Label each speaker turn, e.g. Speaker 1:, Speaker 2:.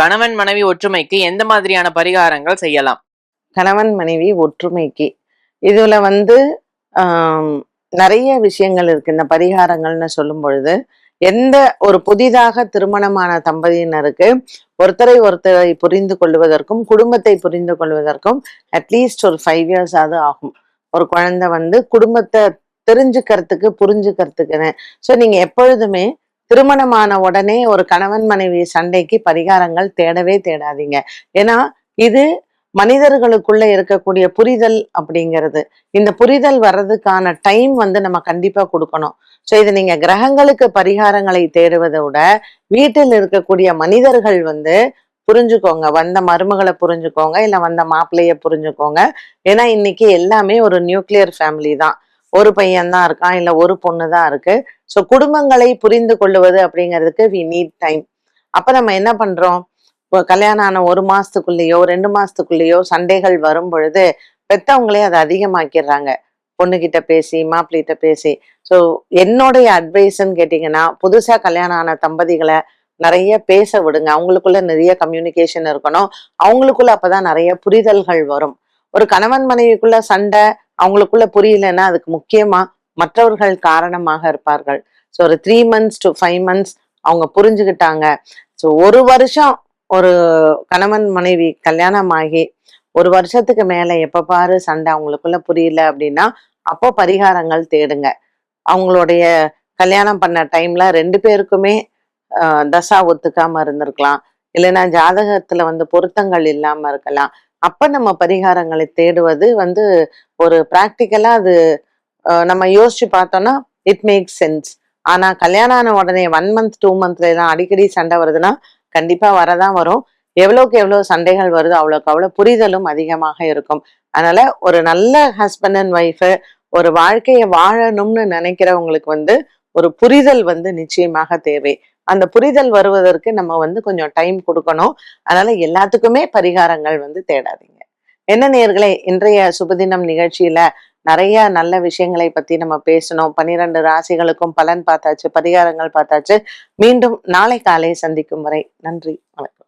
Speaker 1: கணவன் மனைவி ஒற்றுமைக்கு எந்த மாதிரியான பரிகாரங்கள் செய்யலாம்?
Speaker 2: கணவன் மனைவி ஒற்றுமைக்கு. இதுல வந்து நிறைய விஷயங்கள் இருக்கு. இந்த பரிகாரங்கள்னு சொல்லும் பொழுது எந்த ஒரு புதிதாக திருமணமான தம்பதியினருக்கு ஒருத்தரை ஒருத்தரை புரிந்து கொள்வதற்கும் குடும்பத்தை புரிந்து கொள்வதற்கும் அட்லீஸ்ட் ஒரு ஃபைவ் இயர்ஸ் ஆகுது ஆகும். ஒரு குழந்தை வந்து குடும்பத்தை தெரிஞ்சுக்கிறதுக்கு புரிஞ்சுக்கிறதுக்குன்னு. ஸோ நீங்க எப்பொழுதுமே திருமணமான உடனே ஒரு கணவன் மனைவி சண்டைக்கு பரிகாரங்கள் தேடவே தேடாதீங்க. ஏன்னா இது மனிதர்களுக்குள்ள இருக்கக்கூடிய புரிதல் அப்படிங்கிறது. இந்த புரிதல் வர்றதுக்கான டைம் வந்து நம்ம கண்டிப்பா கொடுக்கணும். ஸோ இது நீங்க கிரகங்களுக்கு பரிகாரங்களை தேடுவதை விட வீட்டில் இருக்கக்கூடிய மனிதர்கள் வந்து புரிஞ்சுக்கோங்க. வந்த மருமகளை புரிஞ்சுக்கோங்க. இல்ல வந்த மாப்பிள்ளைய புரிஞ்சுக்கோங்க. ஏன்னா இன்னைக்கு எல்லாமே ஒரு நியூக்ளியர் ஃபேமிலி தான். ஒரு பையன் தான் இருக்கான் இல்ல ஒரு பொண்ணு தான் இருக்கு. ஸோ குடும்பங்களை புரிந்து கொள்ளுவது அப்படிங்கிறதுக்கு வி நீட் டைம் அப்ப நம்ம என்ன பண்றோம்? இப்போ கல்யாணம் ஆன ஒரு மாசத்துக்குள்ளேயோ ரெண்டு மாசத்துக்குள்ளேயோ சண்டைகள் வரும் பொழுது பெத்தவங்களே அதை அதிகமாக்கிடுறாங்க. பொண்ணுகிட்ட பேசி மாப்பிள்ளைகிட்ட பேசி. ஸோ என்னுடைய அட்வைஸ்ன்னு கேட்டிங்கன்னா புதுசா கல்யாணம் ஆன தம்பதிகளை நிறைய பேச விடுங்க. அவங்களுக்குள்ள நிறைய கம்யூனிகேஷன் இருக்கணும். அவங்களுக்குள்ள அப்பதான் நிறைய புரிதல்கள் வரும். ஒரு கணவன் மனைவிக்குள்ள சண்டை அவங்களுக்குள்ள புரியலன்னா அதுக்கு முக்கியமா மற்றவர்கள் காரணமாக இருப்பார்கள். ஸோ ஒரு three months to five months அவங்க புரிஞ்சுக்கிட்டாங்க ஸோ ஒரு வருஷம் ஒரு கணவன் மனைவி கல்யாணம் ஆகி ஒரு வருஷத்துக்கு மேல எப்ப பாரு சண்டை அவங்களுக்குள்ள புரியல அப்படின்னா அப்போ பரிகாரங்கள் தேடுங்க. அவங்களுடைய கல்யாணம் பண்ண டைம்ல ரெண்டு பேருக்குமே ஆஹ், தசா ஒத்துக்காம இருந்திருக்கலாம். இல்லைன்னா ஜாதகத்துல வந்து பொருத்தங்கள் இல்லாம இருக்கலாம். அப்ப நம்ம பரிகாரங்களை தேடுவது வந்து ஒரு ப்ராக்டிக்கலா அது ஆஹ், நம்ம யோசிச்சு பார்த்தோம்னா இட் மேக்ஸ் சென்ஸ் ஆனா கல்யாணம் ஆன உடனே ஒன் மந்த் டூ மந்த்ல எல்லாம் அடிக்கடி சண்டை வருதுன்னா கண்டிப்பா வரதான் வரும். எவ்வளவுக்கு எவ்வளவு சண்டைகள் வருதோ அவ்வளவுக்கு அவ்வளவு புரிதலும் அதிகமாக இருக்கும். அதனால ஒரு நல்ல ஹஸ்பண்ட் அண்ட் ஒய்ஃபு ஒரு வாழ்க்கையை வாழணும்னு நினைக்கிறவங்களுக்கு வந்து ஒரு புரிதல் வந்து நிச்சயமாக தேவை. அந்த புரிதல் வருவதற்கு நம்ம வந்து கொஞ்சம் டைம் கொடுக்கணும். அதனால எல்லாத்துக்குமே பரிகாரங்கள் வந்து தேடாதீங்க. என்ன நேர்களே இன்றைய சுபதினம் நிகழ்ச்சியில நிறைய நல்ல விஷயங்களை பத்தி நம்ம பேசணும். பன்னிரண்டு ராசிகளுக்கும் பலன் பார்த்தாச்சு பரிகாரங்கள் பார்த்தாச்சு. மீண்டும் நாளை காலை சந்திக்கும் வரை நன்றி வணக்கம்.